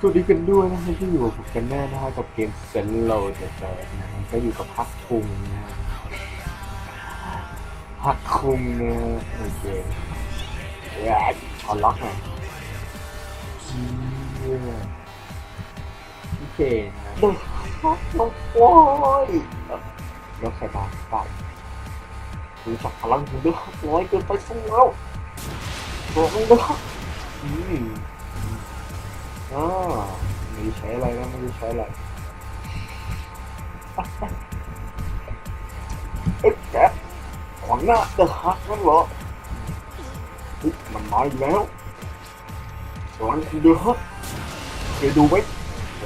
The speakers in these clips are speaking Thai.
สวัสดีกันด้วยนะฮะที่อยู่กับผมกันแน่นะฮะกับเกมเซนโลเดอร์นะฮะก็อยู่กับพักคุงนะฮะพักคุงนะโอเคแรดขอล็อกหน่อยเชี่ยโอเคนะเด็กพักลงโอ้ยรถไฟฟ้าไปรู้จักพลังของเด็กน้อยเกินไปสักแล้วบอกเลยอืมอ่า รู้ใช้อะไรนะไม่ได้ใช้อะไรเอ๊ะแกขวางหน้าเดอะฮักนั่นเหรอเฮ้ยมันมาอีกแล้วหลังคุณเดือะฮักเคยดูไหม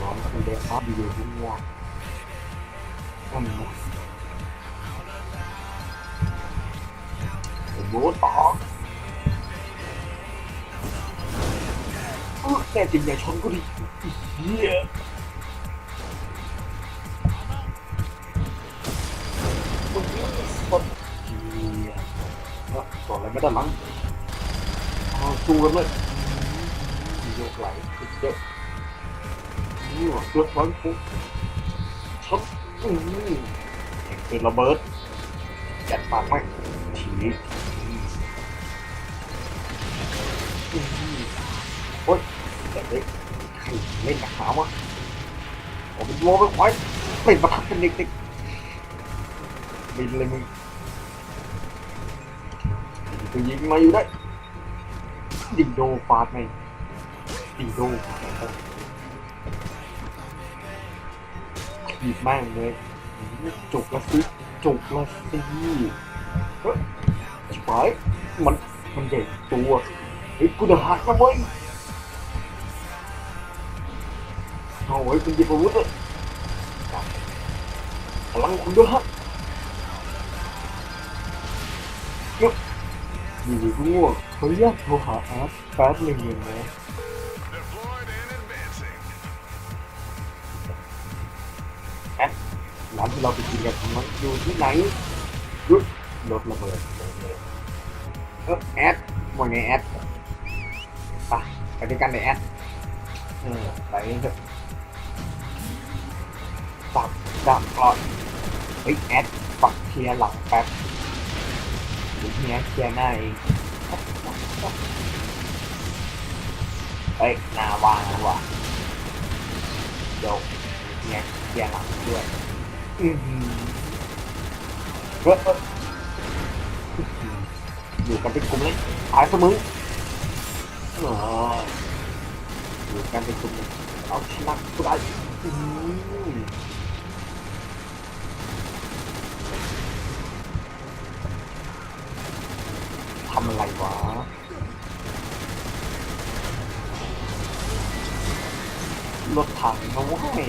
หลังคุณเดอะฮักวิดีโอทุกวันนั่นนะโอ้โหต่อ น่จริงอย่าชนกูดิเฮียมึงนี่มันเฮียเนาะสออะไรไม่ได้มั้งเอาสู้กันเลยยกไหลเยอะนี่ว่าเลือดมันกูชัดอืมเป็นระเบิดจัดปากไหมที เด็กใครเล่นกับขาวะผมเป็นโลไปควายเป็นประทับเป็นเด็กๆบินเลยมึงไปยิงมาอยู่ได้ดิงโดฟาดไงดิงโดฟาดไงขีดแม่งเลยจุกละสิจุกละสิเฮ้ยชิบายมันมันใหญ่ตัวเฮ้ยกูจะหักนะเว้ย โอ้ยเป็นยิบอาวุธเลยพลังคุณด้วยฮะเนอะอยู่ดีก็ง่วงขออนุญาตโทรหาอาร์ ดักดักกก่อนเฮ้ยแอดปักเคลียร์หลังแป๊บเดี๋ยวเฮียเคลียร์หน้าเองเฮ้ยหน้าวางแล้วว่ะเดี๋ยวเฮียเคลียร์หลังด้วยอือหือเฮ้ยอยู่กันเป็นกลุ่มเลยตายเสมอเอยู่กันเป็นกลุ่มเอาชนะกูได้อือหือ ทำอะไรวะรถถังนะเว้ยเฮ้ย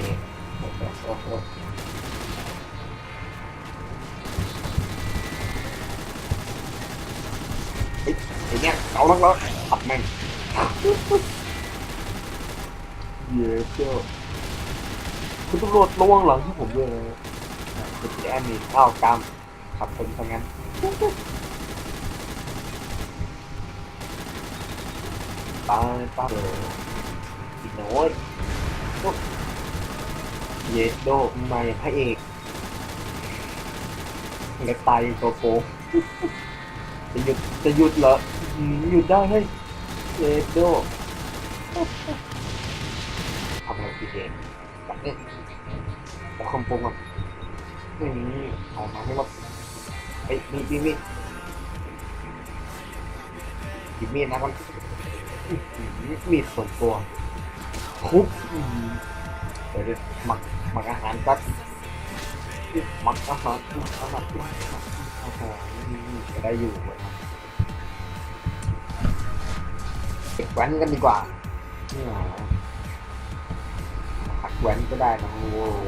ไอ้เนี่ยเอาลักแล้วขับแม่งเย้เจ้าคุณตำรวจระวังหลังที่ผมด้วยนะคุณแอนนี่ข้าวกามขับผมทำงั้น ตายตาเลยอีกน้อยเยดโดมาอย่างพระเอกแล้วตายอย่างโกโก้จะหยุดจะหยุดเหรอหยุดได้เฮ้เยดโดทำอะไรผิดเองแบบนี้เอาคำปรุงอะนี่เอามาให้หมดเฮ้มีมีมีหยิบมีดนะมัน มีดส่วนตัวคุบอื้อหือเดี๋ยวจะหมักหมักอาหารแป๊บหมักอาหารหมักอาหารหมักอาหารนี่จะได้อยู่เหมือนเด็กแว้นกันดีกว่านี่หรอหักแว้นก็ได้นะโอ้โห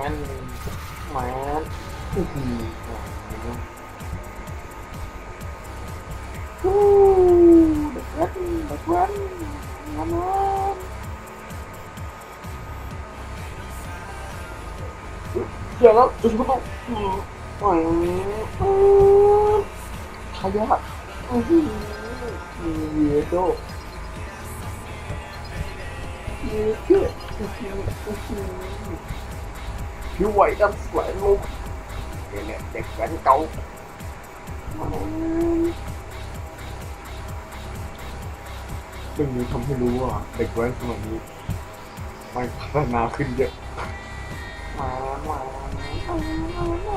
งั้น แหมอื้องวู้เด็กแว้นเด็กแว้นงามเดี๋ยวแล้วจะชุบต้องอืมอืมขยะอือหือเยโดเยเก้อื้อหืออือหือผิวไหวดำสวยลง นี่ยเนี่ยเด็กแว้นเก่าเรื่องนี้ทำให้รู้ว่าเด็กแว้นสมัยนี้มันพัฒนาขึ้นเยอะมามามามา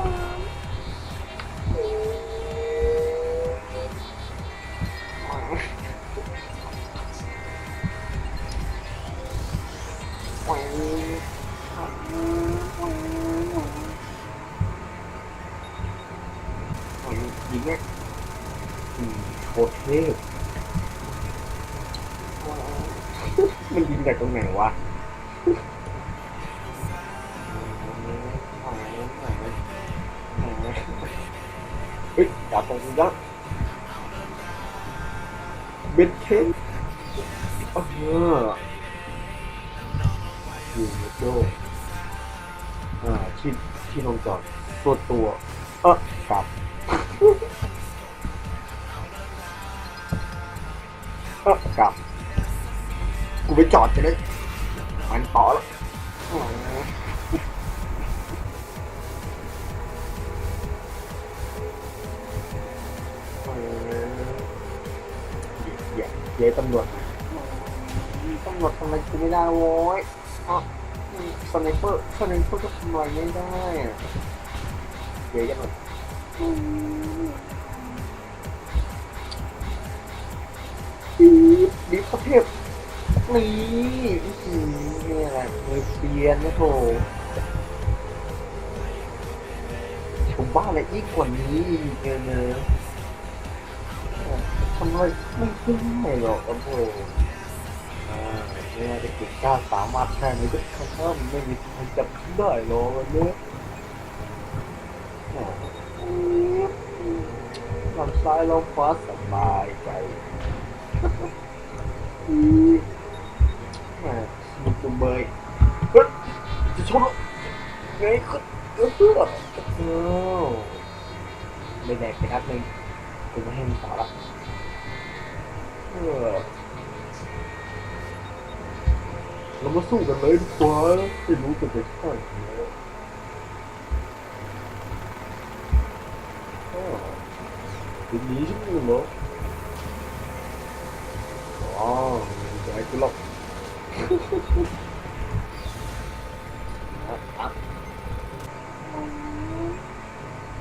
ยิง เนี่ยโคตรเทพมันยิงจากตรงไหนวะเฮ้ยดาบตรงนี้ล้วเบนเทนเอออยู่ในโดอ่าที่ที่ลงจอดตัวตัว เออกลับ เออกลับ กูไปจอดจะได้มันต่อแล้วเออเดี๋ยวเยวตำรวจตำรวจทำอะไรกูไม่ได้โว้ยอะสไนเปอร์สไนเปอร์ก็ทำอะไรไม่ได้เดี๋ยวจะหน่ยดีบ ดีบประเทศนี่อื้อหือนี่อะไรมือเปลี่ยนนะโถชาวบ้านอะไรอีกกว่านี้อีกเนอะเนอะทำไมไม่ได้หรอกครับโบอ่าเนี่ยเด็กๆกล้าสามารถแค่นี้ก็ข้ามไม่มีทางจับได้หรอกวันนี้ลำ ซ้ายลำขวาสบายใจแหมสนุกจังเลยเฮ้ยจะชนแล้วไงขึ้นเออเออไม่แดกไปนัดหนึงกูไม่ให้มึงต่อละเออเรามาสู้กันเลยดีกว่าไม่รู้จะเป็นใครทีนี้ใช่ไหมเหร ออ๋อไม่ใจกูหรอกอะอะ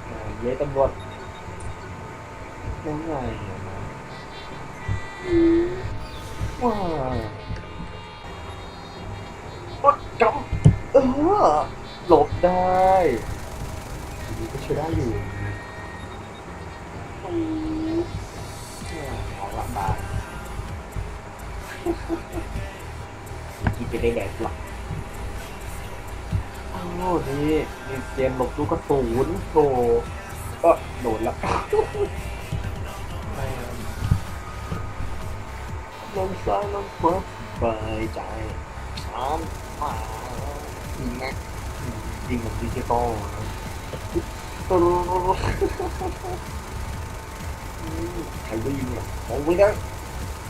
อ่าเย้ตำรวจยังไงอะนะว้าวปดกำเออหลบได้ทีนี้ก็ใช้ได้อยู่ ได้แดกหรอกอ้าวนี่นี่เตรียมหลบลูกกระสุนโถก็โดนแล้วลงซ้ายลงขวาสบายใจสามมายิงนะยิงแบบดิจิตอลนะตัวใครจะยิงเนี่ยมองไม่ได้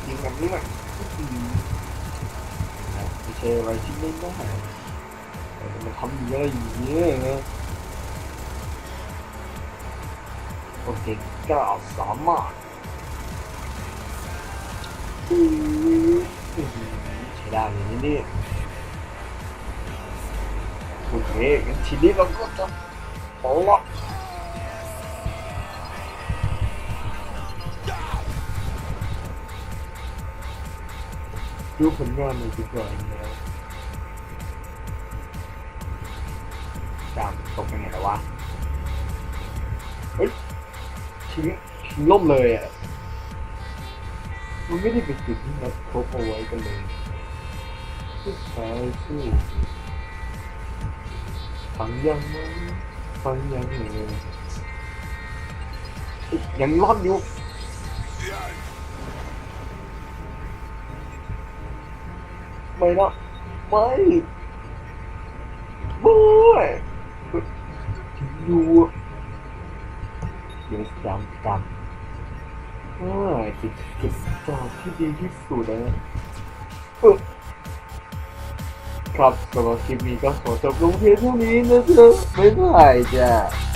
ยิงแบบนี้มัน ไม่ใช่อะไรที่ไม่ได้แต่มันทำเยอะอย่างเงี้ยนะคนเก่งกล้าสามารถใช้ได้เลยนี่นี่โอเคงั้นทีนี้เราก็จะเอาละ ดูผลงานหน่อยดีกว่าแล้วจามตกไปไหนแล้ววะ เฮ้ยทิ้งทิ้งล่มเลยอะ มันไม่ได้เป็นจุดที่นัดพบเอาไว้กันเลยสุดท้ายสู้ฟังยังมั้งฟังยังเลยยังรอดอยู่ ไม่นะไม่ไม่อยู่เดี๋ยวจำจำเออจิตจิตจอบที่ดีที่สุดนะครับสำหรับคลิปนี้ก็ขอจบลงเพียงเท่านี้นะเธอบ๊ายบายจ้ะ